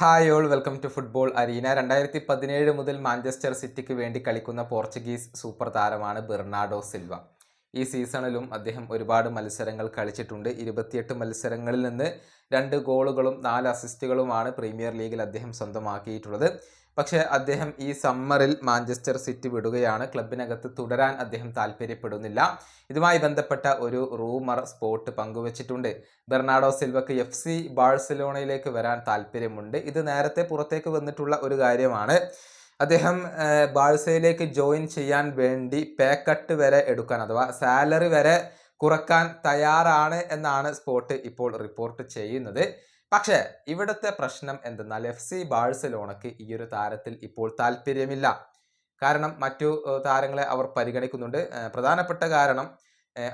Hi all welcome to football arena. രണ്ടായിരത്തി പതിനേഴ് മുതൽ മാഞ്ചസ്റ്റർ സിറ്റിക്ക് വേണ്ടി കളിക്കുന്ന പോർച്ചുഗീസ് സൂപ്പർ താരമാണ് ബെർണാഡോ സിൽവ. ഈ സീസണിലും അദ്ദേഹം ഒരുപാട് മത്സരങ്ങൾ കളിച്ചിട്ടുണ്ട്. ഇരുപത്തിയെട്ട് മത്സരങ്ങളിൽ നിന്ന് രണ്ട് ഗോളുകളും നാല് അസിസ്റ്റുകളുമാണ് പ്രീമിയർ ലീഗിൽ അദ്ദേഹം സ്വന്തമാക്കിയിട്ടുള്ളത്. പക്ഷേ അദ്ദേഹം ഈ സമ്മറിൽ മാഞ്ചസ്റ്റർ സിറ്റി വിടുകയാണ്. ക്ലബിനകത്ത് തുടരാൻ അദ്ദേഹം താല്പര്യപ്പെടുന്നില്ല ഇതുമായി ബന്ധപ്പെട്ട ഒരു റൂമർ സ്പോട്ട് പങ്കുവച്ചിട്ടുണ്ട്. ബെർണാഡോ സിൽവക്ക് എഫ് സി ബാഴ്സലോണയിലേക്ക് വരാൻ താല്പര്യമുണ്ട് ഇത് നേരത്തെ പുറത്തേക്ക് വന്നിട്ടുള്ള ഒരു കാര്യമാണ്. അദ്ദേഹം ബാഴ്സയിലേക്ക് ജോയിൻ ചെയ്യാൻ വേണ്ടി പേ കട്ട് വരെ എടുക്കാൻ അഥവാ സാലറി വരെ കുറയ്ക്കാൻ തയ്യാറാണ് എന്നാണ് സ്പോർട്ട് ഇപ്പോൾ റിപ്പോർട്ട് ചെയ്യുന്നത്. പക്ഷേ ഇവിടുത്തെ പ്രശ്നം എന്തെന്നാൽ എഫ് സി ബാഴ്സലോണക്ക് ഈ ഒരു താരത്തിൽ ഇപ്പോൾ താല്പര്യമില്ല. കാരണം മറ്റു താരങ്ങളെ അവർ പരിഗണിക്കുന്നുണ്ട്. പ്രധാനപ്പെട്ട കാരണം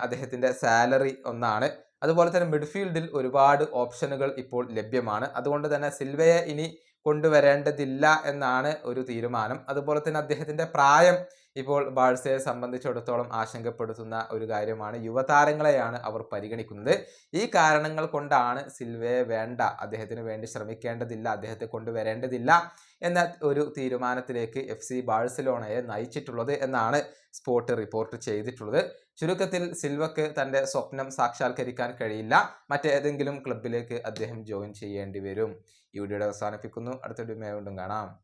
അദ്ദേഹത്തിന്റെ സാലറി ഒന്നാണ്. അതുപോലെ തന്നെ മിഡ്ഫീൽഡിൽ ഒരുപാട് ഓപ്ഷനുകൾ ഇപ്പോൾ ലഭ്യമാണ്. അതുകൊണ്ട് തന്നെ സിൽവയെ ഇനി കൊണ്ടുവരേണ്ടതില്ല എന്നാണ് ഒരു തീരുമാനം. അതുപോലെ തന്നെ അദ്ദേഹത്തിന്റെ പ്രായം ഇപ്പോൾ ബാഴ്സയെ സംബന്ധിച്ചിടത്തോളം ആശങ്കപ്പെടുത്തുന്ന ഒരു കാര്യമാണ് യുവതാരങ്ങളെയാണ് അവർ പരിഗണിക്കുന്നത്. ഈ കാരണങ്ങൾ കൊണ്ടാണ് സിൽവയെ വേണ്ട അദ്ദേഹത്തിന് വേണ്ടി ശ്രമിക്കേണ്ടതില്ല അദ്ദേഹത്തെ കൊണ്ടുവരേണ്ടതില്ല എന്ന ഒരു തീരുമാനത്തിലേക്ക് എഫ് സി ബാഴ്സലോണയെ നയിച്ചിട്ടുള്ളത് എന്നാണ് സ്പോട്ട് റിപ്പോർട്ട് ചെയ്തിട്ടുള്ളത്. ചുരുക്കത്തിൽ സിൽവക്ക് തന്റെ സ്വപ്നം സാക്ഷാത്കരിക്കാൻ കഴിയില്ല. മറ്റേതെങ്കിലും ക്ലബിലേക്ക് അദ്ദേഹം ജോയിൻ ചെയ്യേണ്ടി വരും. ഈ വീഡിയോയുടെ അവസാനിപ്പിക്കുന്നു. അടുത്ത വീഡിയോ വീണ്ടും കാണാം.